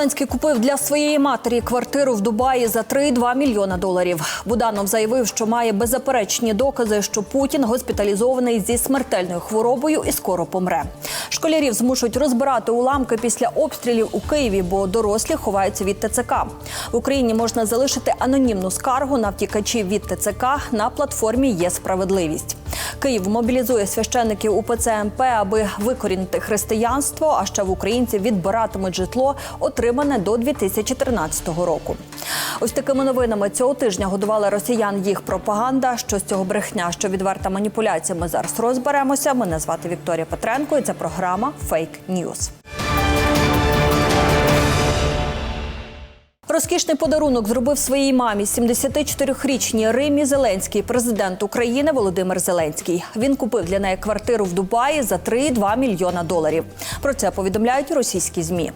Зеленський купив для своєї матері квартиру в Дубаї за 3,2 мільйона доларів. Буданов заявив, що має беззаперечні докази, що Путін госпіталізований зі смертельною хворобою і скоро помре. Школярів змушують розбирати уламки після обстрілів у Києві, бо дорослі ховаються від ТЦК. В Україні можна залишити анонімну скаргу на втікачів від ТЦК на платформі Є справедливість. Київ мобілізує священників УПЦ МП, аби викорінити християнство. А ще в українців відбиратимуть житло, отримане до 2013 року. Ось такими новинами цього тижня годувала росіян їх пропаганда. Що з цього брехня, що відверта маніпуляція. Ми зараз розберемося. Мене звати Вікторія Петренко. і Це програма Фейк Ньюз. Розкішний подарунок зробив своїй мамі 74-річній Римі Зеленський, президент України Володимир Зеленський. Він купив для неї квартиру в Дубаї за 3,2 мільйона доларів. Про це повідомляють російські змі.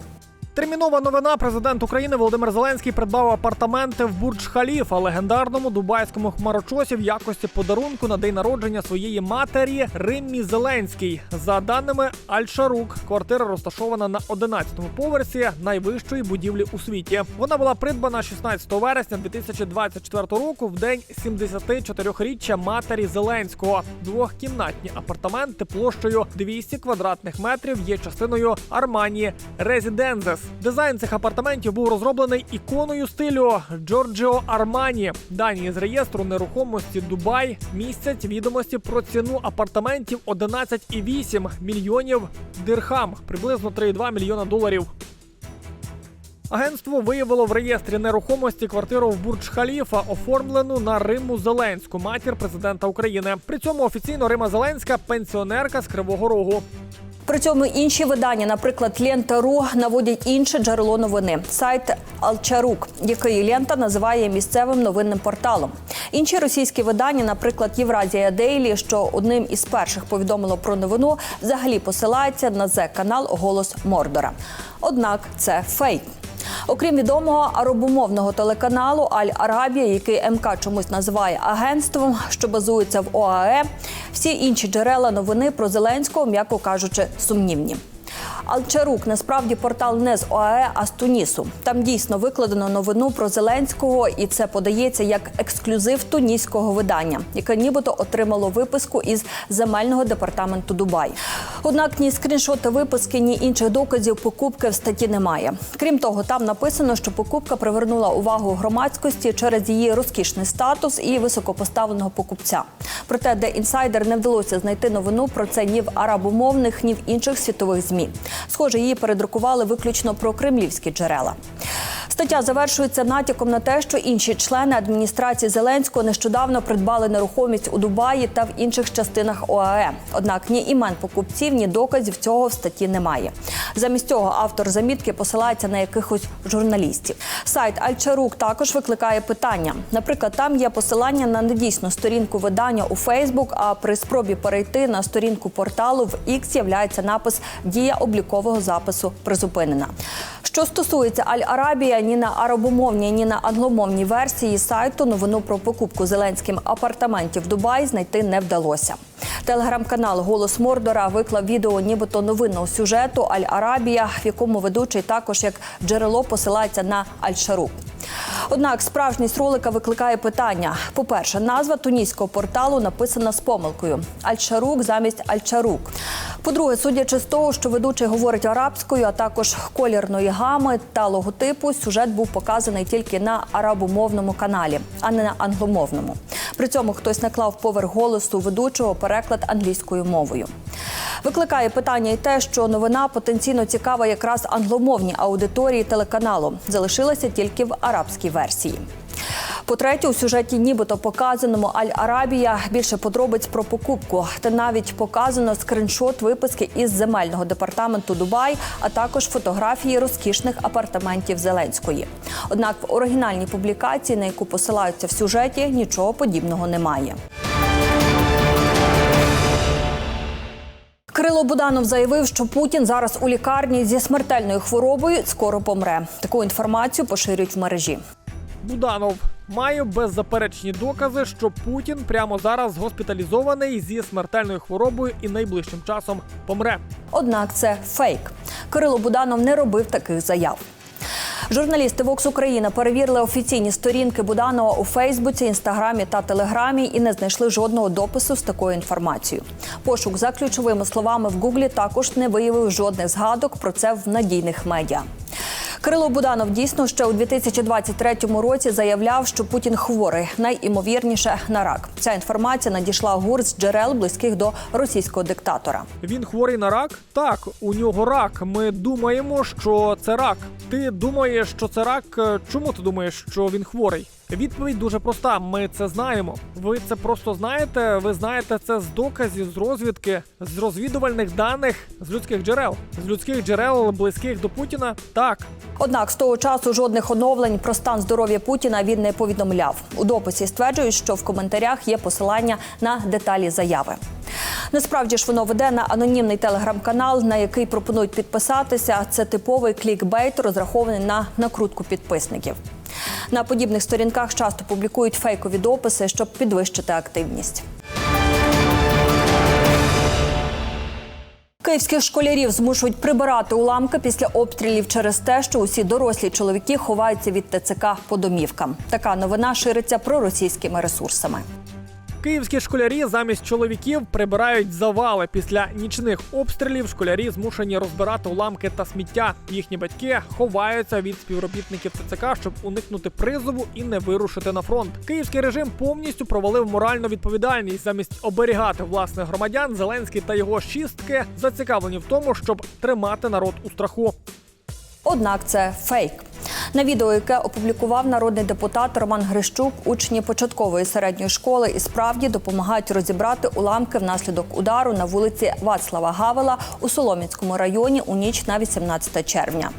Термінова новина. Президент України Володимир Зеленський придбав апартаменти в Бурдж Халіфа, легендарному дубайському хмарочосі в якості подарунку на день народження своєї матері Риммі Зеленський. За даними Аль-Шарук, квартира розташована на 11-му поверсі найвищої будівлі у світі. Вона була придбана 16 вересня 2024 року в день 74-річчя матері Зеленського. Двохкімнатні апартаменти площею 200 квадратних метрів є частиною Армані Резідензес. Дизайн цих апартаментів був розроблений іконою стилю Джорджіо Армані. Дані з реєстру нерухомості Дубай містять відомості про ціну апартаментів 11,8 мільйонів дирхам, приблизно 3,2 мільйона доларів. Агентство виявило в реєстрі нерухомості квартиру в Бурдж Халіфа, оформлену на Риму Зеленську, матір президента України. При цьому офіційно Рима Зеленська пенсіонерка з Кривого Рогу. При цьому інші видання, наприклад, Лента.ру, наводять інше джерело новини сайт Алчарук, який лента називає місцевим новинним порталом. Інші російські видання, наприклад, Євразія Дейлі, що одним із перших повідомило про новину, взагалі посилається на зе канал Голос Мордора. Однак це фейк. Окрім відомого арабомовного телеканалу Аль Арабія, який МК чомусь називає агентством, що базується в ОАЕ, всі інші джерела новини про Зеленського, м'яко кажучи, сумнівні. Алчарук насправді портал не з ОАЕ, а з Тунісу. Там дійсно викладено новину про Зеленського, і це подається як ексклюзив туніського видання, яке нібито отримало виписку із земельного департаменту Дубай. Однак ні скріншоти виписки, ні інших доказів покупки в статті немає. Крім того, там написано, що покупка привернула увагу громадськості через її розкішний статус і високопоставленого покупця. Проте, де інсайдер не вдалося знайти новину про це ні в арабомовних, ні в інших світових змі. Схоже, її передрукували виключно про кремлівські джерела. Стаття завершується натяком на те, що інші члени адміністрації Зеленського нещодавно придбали нерухомість у Дубаї та в інших частинах ОАЕ. Однак ні імен покупців, ні доказів цього в статті немає. Замість цього автор замітки посилається на якихось журналістів. Сайт Альчарук також викликає питання. Наприклад, там є посилання на недійсну сторінку видання у Фейсбук. А при спробі перейти на сторінку порталу в X з'являється напис Дія облікового запису призупинена. Що стосується Аль-Арабія, ні на арабомовній, ні на англомовній версії сайту новину про покупку Зеленським апартаментів в Дубаї знайти не вдалося. Телеграм-канал Голос Мордора виклав відео, нібито новинного сюжету Аль-Арабія, в якому ведучий також як джерело посилається на Аль-Шарук. Однак справжність ролика викликає питання. По-перше, назва туніського порталу написана з помилкою Аль-Шарук замість Аль-Чарук. По-друге, судячи з того, що ведучий говорить арабською, а також колірної гами та логотипу, сюжет був показаний тільки на арабомовному каналі, а не на англомовному. При цьому хтось наклав поверх голосу ведучого переклад англійською мовою. Викликає питання й те, що новина потенційно цікава якраз англомовній аудиторії телеканалу. Залишилася тільки в арабській версії. По-третє, у сюжеті нібито показаному Аль-Арабія більше подробиць про покупку. Та навіть показано скриншот виписки із земельного департаменту Дубай, а також фотографії розкішних апартаментів Зеленської. Однак в оригінальній публікації, на яку посилаються в сюжеті, нічого подібного немає. Кирило Буданов заявив, що Путін зараз у лікарні зі смертельною хворобою скоро помре. Таку інформацію поширюють в мережі. Буданов має беззаперечні докази, що Путін прямо зараз госпіталізований зі смертельною хворобою і найближчим часом помре. Однак це фейк. Кирило Буданов не робив таких заяв. Журналісти Vox Україна перевірили офіційні сторінки Буданова у Фейсбуці, Інстаграмі та Телеграмі і не знайшли жодного допису з такою інформацією. Пошук за ключовими словами в Гуглі також не виявив жодних згадок про це в надійних медіа. Кирило Буданов дійсно ще у 2023 році заявляв, що Путін хворий, найімовірніше на рак. Ця інформація надійшла гур з джерел близьких до російського диктатора. Він хворий на рак? Так, у нього рак. Ми думаємо, що це рак. Ти думаєш, що це рак? Чому ти думаєш, що він хворий? Відповідь дуже проста. Ми це знаємо. Ви це просто знаєте. Ви знаєте це з доказів, з розвідки, з розвідувальних даних, з людських джерел, з людських джерел близьких до Путіна. Так, Однак з того часу жодних оновлень про стан здоров'я Путіна він не повідомляв. У дописі стверджують, що в коментарях є посилання на деталі заяви. Насправді ж воно веде на анонімний телеграм-канал, на який пропонують підписатися. Це типовий клікбейт, розрахований на накрутку підписників. На подібних сторінках часто публікують фейкові дописи, щоб підвищити активність. Київських школярів змушують прибирати уламки після обстрілів через те, що усі дорослі чоловіки ховаються від ТЦК по домівкам. Така новина шириться проросійськими ресурсами. Київські школярі замість чоловіків прибирають завали. Після нічних обстрілів школярі змушені розбирати уламки та сміття. Їхні батьки ховаються від співробітників ТЦК, щоб уникнути призову і не вирушити на фронт. Київський режим повністю провалив моральну відповідальність. Замість оберігати власних громадян, Зеленський та його шістки зацікавлені в тому, щоб тримати народ у страху. Однак це фейк. На відео, яке опублікував народний депутат Роман Грищук, учні початкової середньої школи і справді допомагають розібрати уламки внаслідок удару на вулиці Вацлава Гавела у Солом'янському районі у ніч на 18 червня.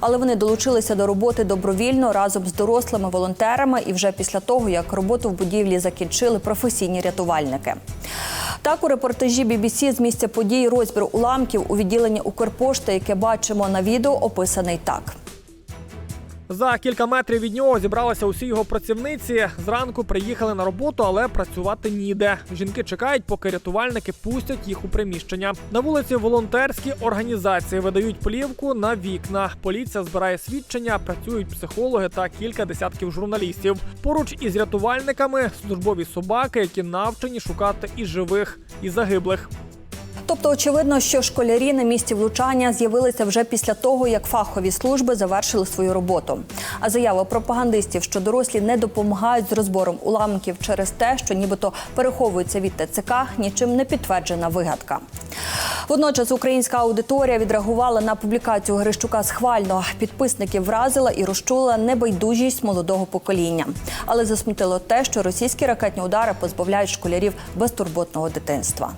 Але вони долучилися до роботи добровільно разом з дорослими волонтерами і вже після того, як роботу в будівлі закінчили професійні рятувальники. Так, у репортажі BBC з місця подій розбір уламків у відділенні Укрпошти, яке бачимо на відео, описаний так. За кілька метрів від нього зібралися усі його працівниці. Зранку приїхали на роботу, але працювати ніде. Жінки чекають, поки рятувальники пустять їх у приміщення. На вулиці волонтерські організації видають плівку на вікна. Поліція збирає свідчення, працюють психологи та кілька десятків журналістів. Поруч із рятувальниками службові собаки, які навчені шукати і живих, і загиблих. Тобто, очевидно, що школярі на місці влучання з'явилися вже після того, як фахові служби завершили свою роботу. А заява пропагандистів, що дорослі не допомагають з розбором уламків через те, що нібито переховуються від ТЦК, нічим не підтверджена вигадка. Водночас українська аудиторія відреагувала на публікацію Грищука схвально. Підписників вразила і розчула небайдужість молодого покоління. Але засмутило те, що російські ракетні удари позбавляють школярів безтурботного дитинства.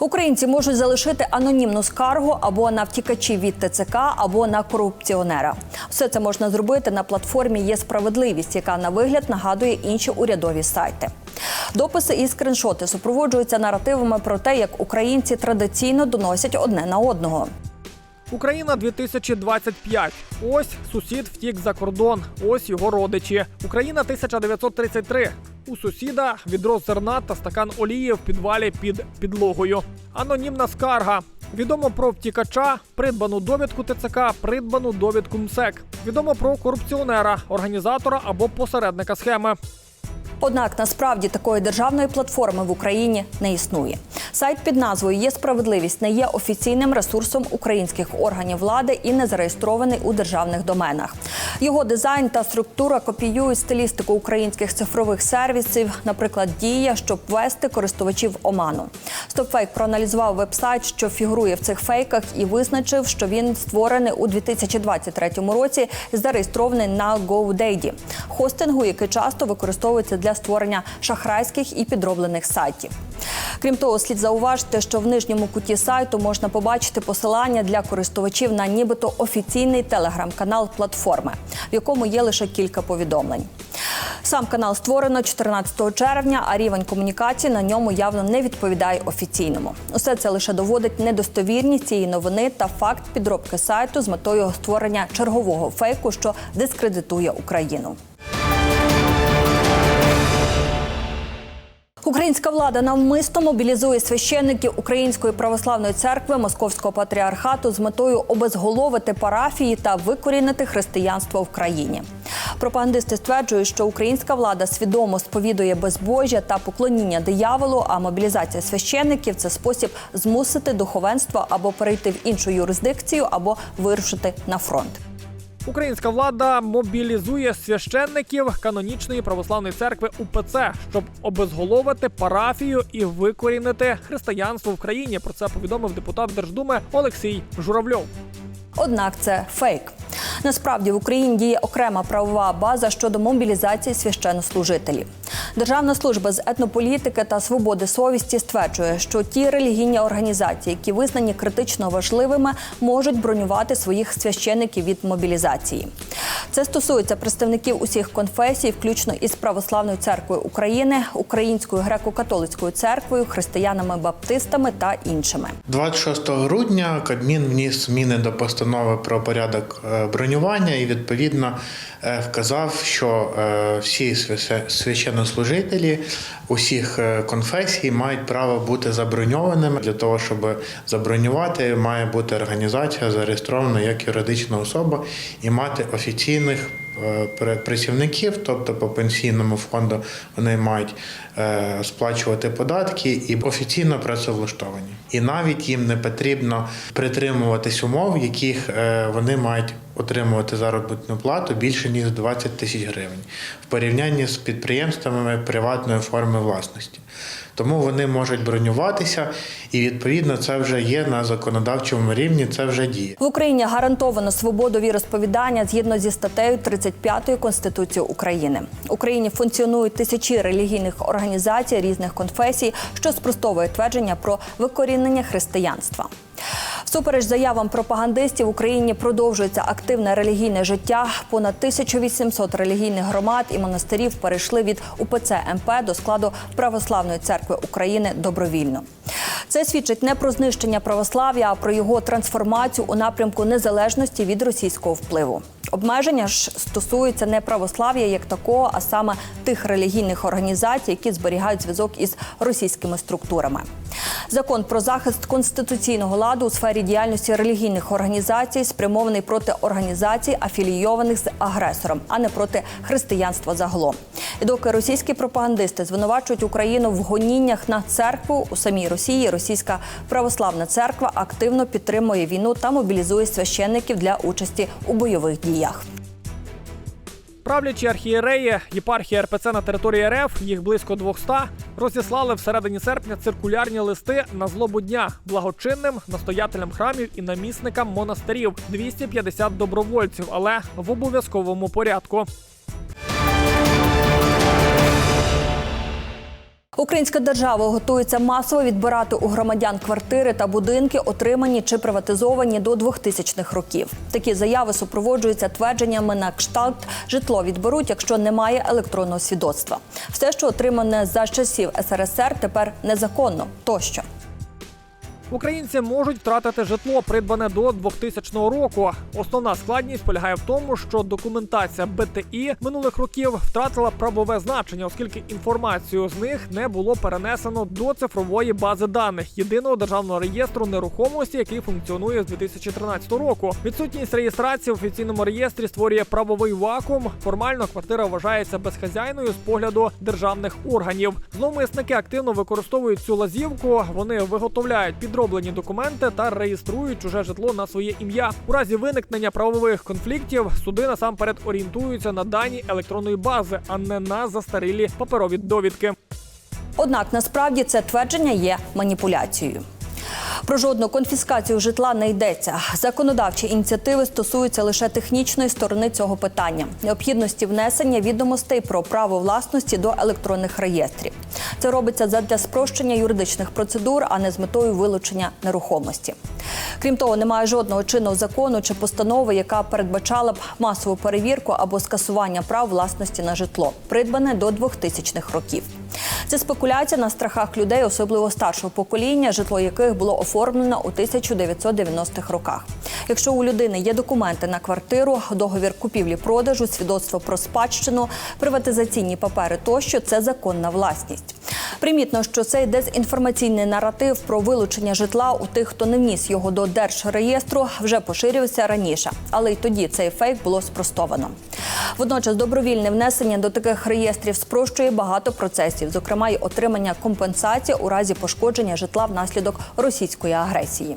Українці можуть залишити анонімну скаргу або на втікачів від ТЦК, або на корупціонера. Все це можна зробити на платформі Є справедливість, яка на вигляд нагадує інші урядові сайти. Дописи і скриншоти супроводжуються наративами про те, як українці традиційно доносять одне на одного. Україна 2025. Ось сусід втік за кордон. Ось його родичі. Україна 1933. У сусіда відро зерна та стакан олії в підвалі під підлогою. Анонімна скарга. Відомо про втікача, придбану довідку ТЦК, придбану довідку МСЕК. Відомо про корупціонера, організатора або посередника схеми. Однак насправді такої державної платформи в Україні не існує. Сайт під назвою Є справедливість не є офіційним ресурсом українських органів влади і не зареєстрований у державних доменах. Його дизайн та структура копіюють стилістику українських цифрових сервісів, наприклад, дія, щоб ввести користувачів оману. StopFake проаналізував вебсайт, що фігурує в цих фейках, і визначив, що він створений у 2023 році, зареєстрований на GoDaddy, хостингу, який часто використовується для створення шахрайських і підроблених сайтів. Крім того, слід зауважити, що в нижньому куті сайту можна побачити посилання для користувачів на нібито офіційний телеграм-канал платформи, в якому є лише кілька повідомлень. Сам канал створено 14 червня, а рівень комунікації на ньому явно не відповідає офіційному. Усе це лише доводить недостовірність цієї новини та факт підробки сайту з метою створення чергового фейку, що дискредитує Україну. Українська влада навмисно мобілізує священників Української православної церкви Московського патріархату з метою обезголовити парафії та викорінити християнство в країні. Пропагандисти стверджують, що українська влада свідомо сповідує безбожжя та поклоніння дияволу. А мобілізація священників це спосіб змусити духовенство або перейти в іншу юрисдикцію, або вирушити на фронт. Українська влада мобілізує священників канонічної православної церкви УПЦ, щоб обезголовити парафію і викорінити християнство в країні. Про це повідомив депутат Держдуми Олексій Журавльов. Однак це фейк. Насправді в Україні діє окрема правова база щодо мобілізації священнослужителів. Державна служба з етнополітики та свободи совісті стверджує, що ті релігійні організації, які визнані критично важливими, можуть бронювати своїх священиків від мобілізації. Це стосується представників усіх конфесій, включно із Православною церквою України, Українською греко-католицькою церквою, християнами-баптистами та іншими. 26 грудня Кабмін вніс зміни до постанови про порядок е, бронювання і відповідно е, вказав, що е, всі свясе- священнослужителі усіх е, конфесій мають право бути заброньованими. Для того, щоб забронювати, має бути організація зареєстрована як юридична особа і мати офіційних е, працівників, тобто по пенсійному фонду вони мають сплачувати податки і офіційно працевлаштовані. І навіть їм не потрібно притримуватись умов, яких е, вони мають отримувати заробітну плату більше ніж 20 тисяч гривень в порівнянні з підприємствами приватної форми власності. Тому вони можуть бронюватися, і відповідно це вже є на законодавчому рівні. Це вже діє. В Україні гарантовано свободу віросповідання згідно зі статтею 35 Конституції України. В Україні функціонують тисячі релігійних організацій різних конфесій, що спростовує твердження про викорінення християнства. Всупереч заявам пропагандистів в Україні продовжується активне релігійне життя. Понад 1800 релігійних громад і монастирів перейшли від УПЦ МП до складу Православної церкви України добровільно. Це свідчить не про знищення православ'я, а про його трансформацію у напрямку незалежності від російського впливу. Обмеження ж стосуються не православ'я як такого, а саме тих релігійних організацій, які зберігають зв'язок із російськими структурами. Закон про захист конституційного ладу у сфері діяльності релігійних організацій спрямований проти організацій, афілійованих з агресором, а не проти християнства загалом. І доки російські пропагандисти звинувачують Україну в гоніннях на церкву у самій Росії, російська православна церква активно підтримує війну та мобілізує священників для участі у бойових діях. Правлячі архієреї єпархії РПЦ на території РФ, їх близько 200, розіслали всередині серпня циркулярні листи на злобу дня благочинним настоятелям храмів і намісникам монастирів 250 добровольців, але в обов'язковому порядку. Українська держава готується масово відбирати у громадян квартири та будинки, отримані чи приватизовані до 2000-х років. Такі заяви супроводжуються твердженнями на кшталт житло відберуть, якщо немає електронного свідоцтва. Все, що отримане за часів СРСР, тепер незаконно тощо. Українці можуть втратити житло, придбане до 2000 року. Основна складність полягає в тому, що документація БТІ минулих років втратила правове значення, оскільки інформацію з них не було перенесено до цифрової бази даних єдиного державного реєстру нерухомості, який функціонує з 2013 року. Відсутність реєстрації в офіційному реєстрі створює правовий вакуум. Формально квартира вважається безхазяйною з погляду державних органів. Зловмисники активно використовують цю лазівку. Вони виготовляють підроблені документи та реєструють чуже житло на своє ім'я. У разі виникнення правових конфліктів суди насамперед орієнтуються на дані електронної бази, а не на застарілі паперові довідки. Однак насправді це твердження є маніпуляцією. Про жодну конфіскацію житла не йдеться. Законодавчі ініціативи стосуються лише технічної сторони цього питання необхідності внесення відомостей про право власності до електронних реєстрів. Це робиться задля спрощення юридичних процедур, а не з метою вилучення нерухомості. Крім того, немає жодного чинного закону чи постанови, яка передбачала б масову перевірку або скасування прав власності на житло, придбане до 2000-х років. Це спекуляція на страхах людей, особливо старшого покоління, житло яких було оформлено у 1990-х роках. Якщо у людини є документи на квартиру, договір купівлі-продажу, свідоцтво про спадщину, приватизаційні папери тощо це законна власність. Примітно, що цей дезінформаційний наратив про вилучення житла у тих, хто не вніс його до держреєстру, вже поширювався раніше, але й тоді цей фейк було спростовано. Водночас добровільне внесення до таких реєстрів спрощує багато процесів, зокрема й отримання компенсації у разі пошкодження житла внаслідок російської агресії.